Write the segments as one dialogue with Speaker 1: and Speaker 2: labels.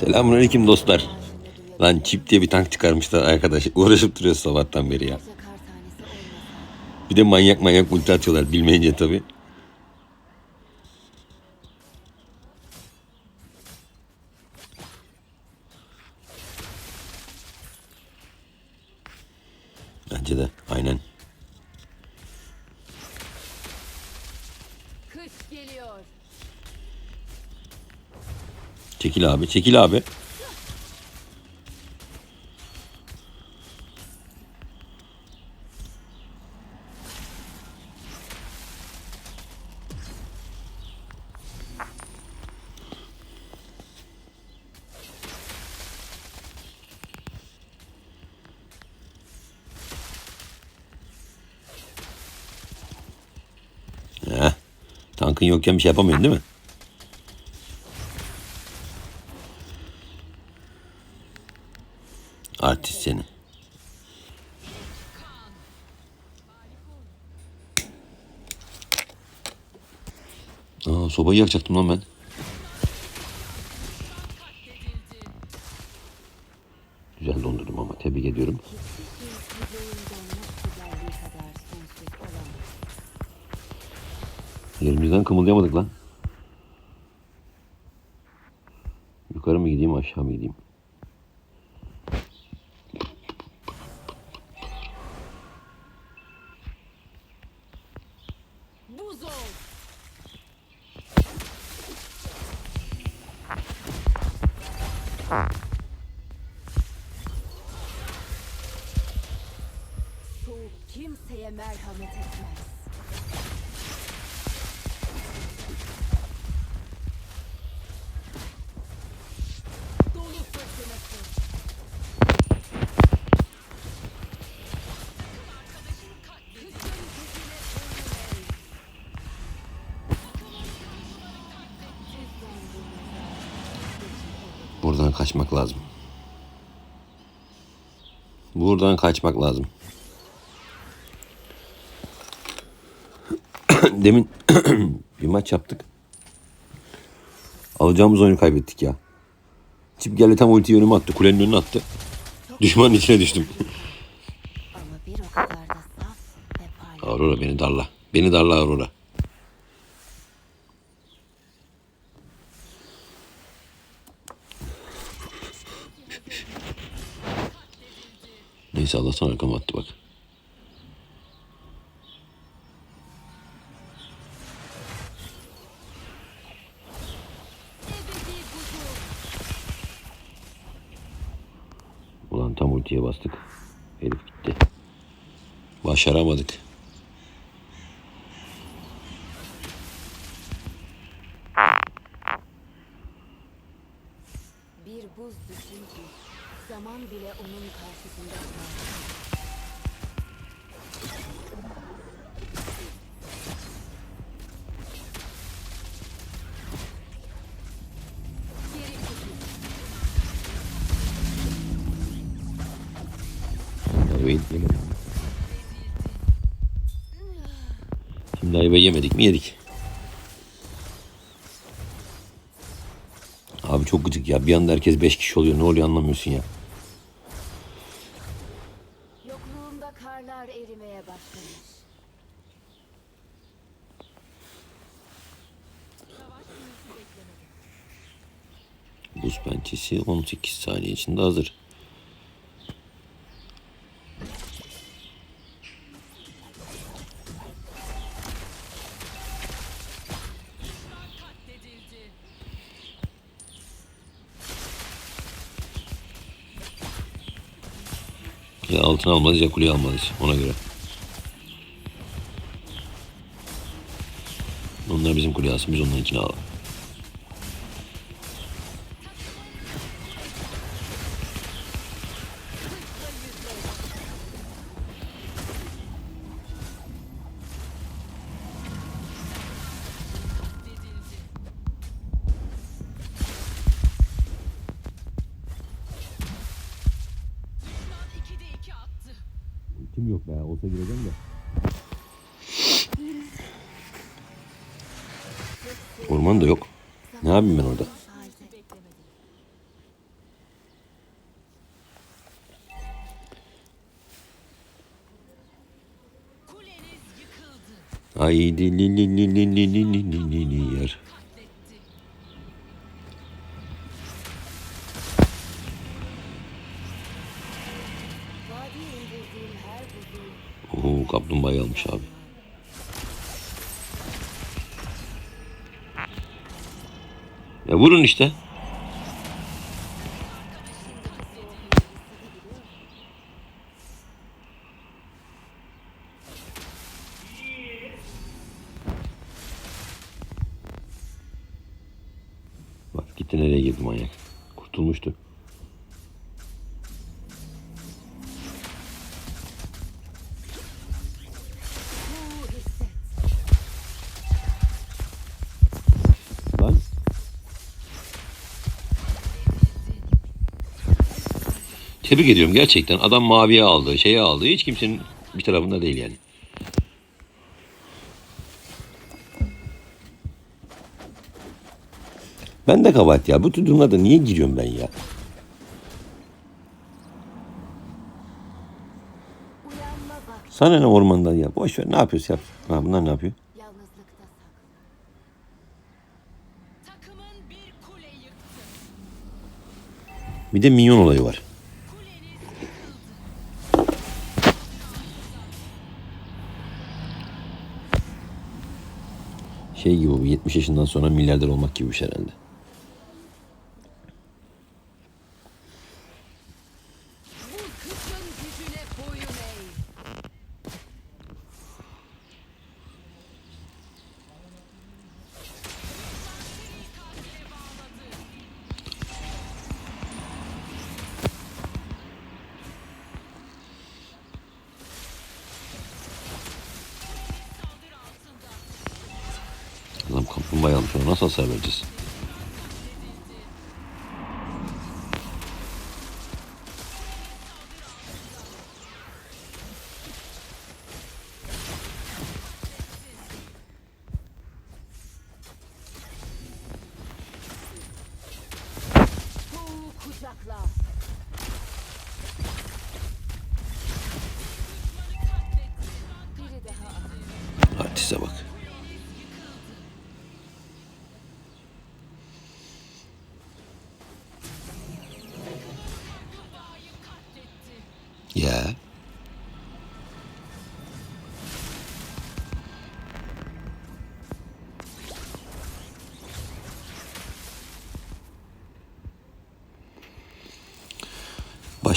Speaker 1: Selamünaleyküm dostlar. Lan çip diye bir tank çıkarmışlar arkadaş. Uğraşıp duruyoruz sabahtan beri ya. Bir de manyak manyak ulti atıyorlar bilmeyince tabii. Çekil abi çekil abi. Heh. Tankın yokken bir şey yapamıyorsun değil mi? Artist seni. Aa, sobayı yakacaktım lan ben. Güzel dondurdum ama tebrik ediyorum. Yerimizden kımıldayamadık lan. Yukarı mı gideyim aşağı mı gideyim? Kaçmak lazım. Buradan kaçmak lazım. Demin bir maç yaptık. Alacağımız oyunu kaybettik ya. Çip geldi tam ultiyi önüme attı. Kulenin önüne attı. Düşmanın içine düştüm. Aurora beni darla. Beni darla Aurora. Neyse Allah'tan arkama attı bak. Ulan tam ultiye bastık. Herif gitti. Başaramadık. Yemedik. Şimdi ayvayı yemedik mi yedik. Abi çok gıcık ya. Bir anda herkes 5 kişi oluyor. Ne oluyor anlamıyorsun ya.
Speaker 2: Yokluğumda karlar erimeye başlamış.
Speaker 1: Buz pençesi 18 saniye içinde hazır. Ya altın almalıyız ya kuleyi almalıyız ona göre. Onlar bizim kuleyi alsın biz onların içine alalım. yok be. Olsa gireceğim de. Orman da yok. Ne yapayım ben orada?
Speaker 2: Ay
Speaker 1: dili li li li li li li li yer. Almış abi. Ya vurun işte. Bak gitti nereye girdi manyak. Kurtulmuştu. Tebrik ediyorum gerçekten. Adam maviye aldı, şeye aldı. Hiç kimsenin bir tarafında değil yani. Ben de kabahat ya. Bu tür durumlarda niye giriyorum ben ya? Sana ne ormandan ya? Boş ver. Ne yapıyorsa yap. Ha, bunlar ne yapıyor?
Speaker 3: Bir
Speaker 1: de minyon olayı var. Şey gibi bu 70 yaşından sonra milyarder olmak gibi bir şey herhalde. kaplumbağa yandı. Nasıl hasar vereceğiz? Artiste bak.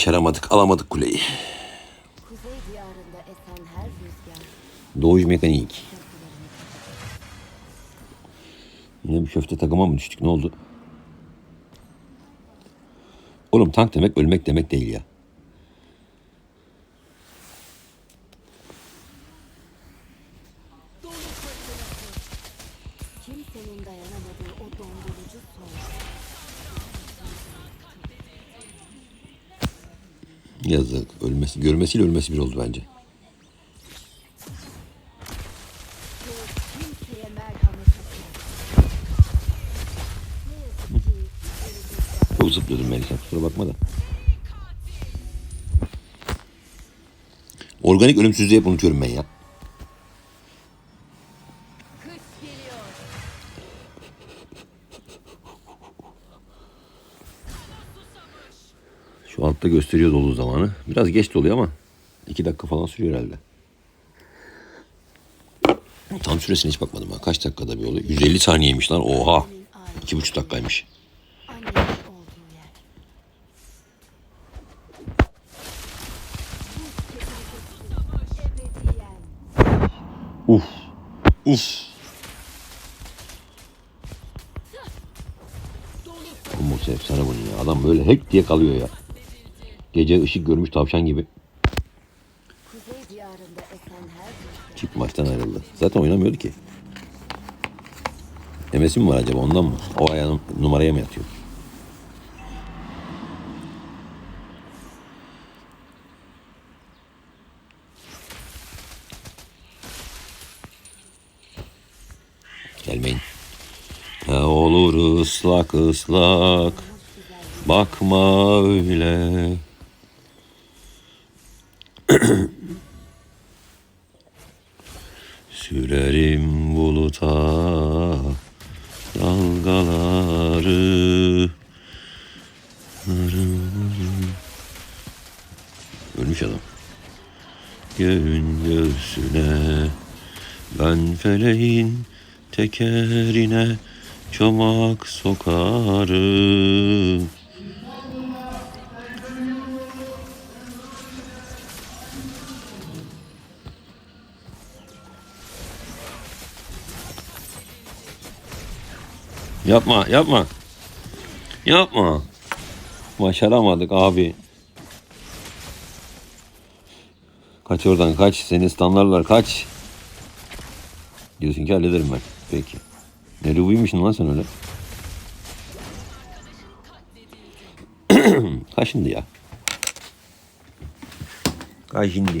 Speaker 1: Başaramadık, alamadık kuleyi. Doğuş mekanik. Yine bir köfte takıma mı düştük? Ne oldu? Oğlum tank demek ölmek demek değil ya. Yazık. Ölmesi, görmesiyle ölmesi bir oldu bence. Çok zıplıyordum Melisa kusura bakma da. Organik ölümsüzlüğü hep unutuyorum ben ya. Gösteriyor dolu zamanı. Biraz geç doluyor ama iki dakika falan sürüyor herhalde. Tam süresine hiç bakmadım ha. Kaç dakikada bir oluyor? 150 saniyeymiş lan. Oha.
Speaker 2: Aile,
Speaker 1: İki buçuk dakikaymış. Uf. Uf. Umut efsane bunun ya. Adam böyle hek diye kalıyor ya. Gece ışık görmüş tavşan gibi. Çift maçtan ayrıldı. Zaten oynamıyordu ki. Demesi mi var acaba ondan mı? O ayağının numaraya mı yatıyor? Gelmeyin. Ne olur ıslak ıslak. Bakma öyle. Sürerim buluta dalgaları Ölmüş adam. Göğün göğsüne ben feleğin tekerine çomak sokarım. Yapma, yapma. Yapma. Başaramadık abi. Kaç oradan kaç. Seni standarlar kaç. Diyorsun ki hallederim ben. Peki. Ne rubuymuşsun lan sen öyle? Kaşındı ya. Kaşındı.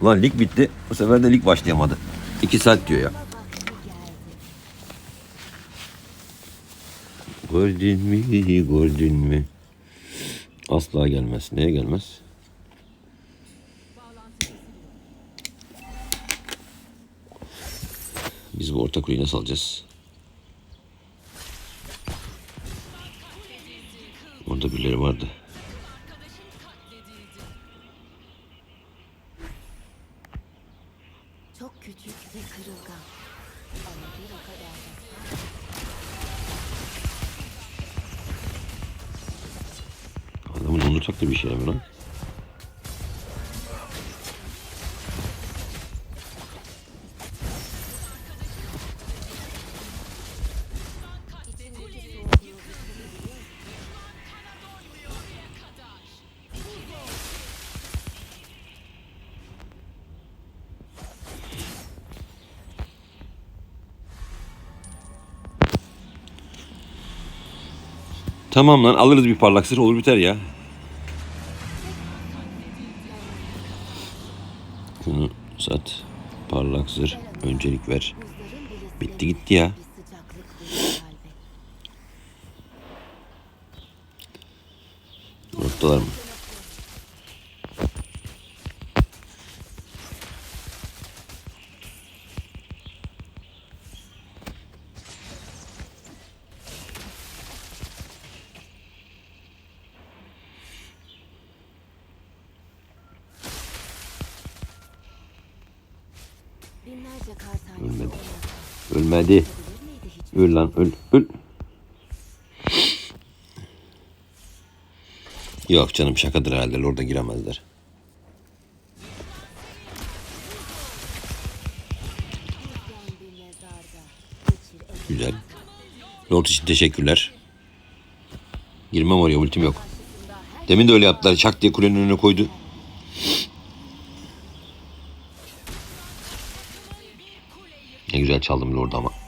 Speaker 1: Ulan lig bitti. Bu sefer de lig başlayamadı. İki saat diyor ya. Gördün mü, gördün mü? Asla gelmez. Neye gelmez? Biz bu orta kuleyi nasıl alacağız? Orada birileri vardı. Mi lan? Tamam lan alırız bir parlak sır olur biter ya. Öncelik ver. Bitti gitti ya. Noktalar mı?
Speaker 2: Hiç?
Speaker 1: Öl lan öl. Öl. Yok canım şakadır herhalde. Orada giremezler. Güzel. Lord için teşekkürler. Girmem oraya ultim yok. Demin de öyle yaptılar. Çak diye kulenin önüne koydu. Ne güzel çaldım Lord ama.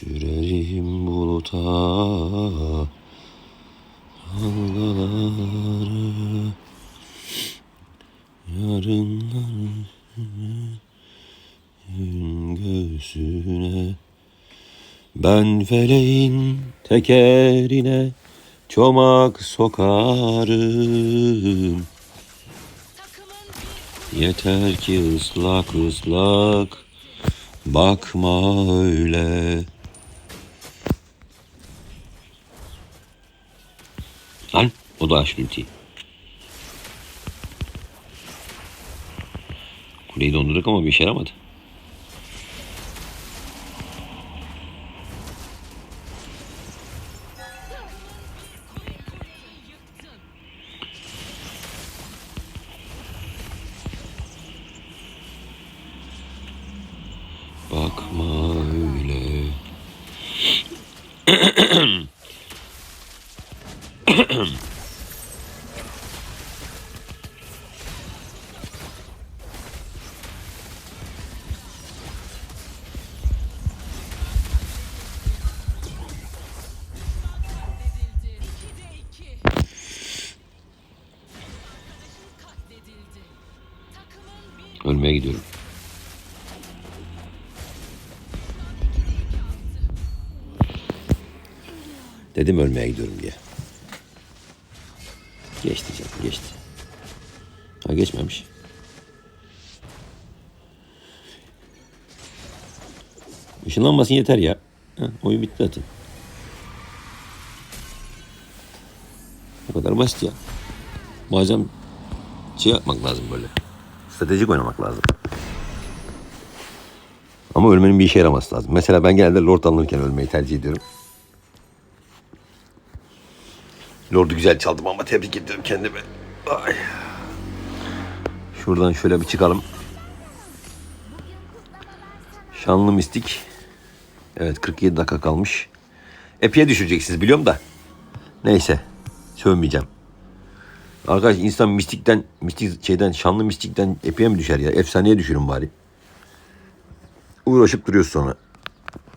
Speaker 1: Sürerim buluta dalgaları. Yarınların gün göğsüne Ben feleğin tekerine çomak sokarım. Yeter ki ıslak ıslak bakma öyle Açtı ultiyi. Kuleyi dondurduk ama bir işe yaramadı. Dedim ölmeye gidiyorum diye. Geçti canım geçti. Ha geçmemiş. Işınlanmasın yeter ya. Ha, oyun bitti zaten. Bu kadar basit ya. Bazen şey yapmak lazım böyle. Stratejik oynamak lazım. Ama ölmenin bir işe yaraması lazım. Mesela ben genelde Lord alınırken ölmeyi tercih ediyorum. Lord'u güzel çaldım ama tebrik ediyorum kendimi. Ay. Şuradan şöyle bir çıkalım. Şanlı mistik. Evet 47 dakika kalmış. Epey'e düşüreceksiniz biliyorum da. Neyse. Sövmeyeceğim. Arkadaş insan mistikten, mistik şeyden, şanlı mistikten epey'e mi düşer ya? Efsaneye düşürün bari. Uğraşıp duruyoruz sonra.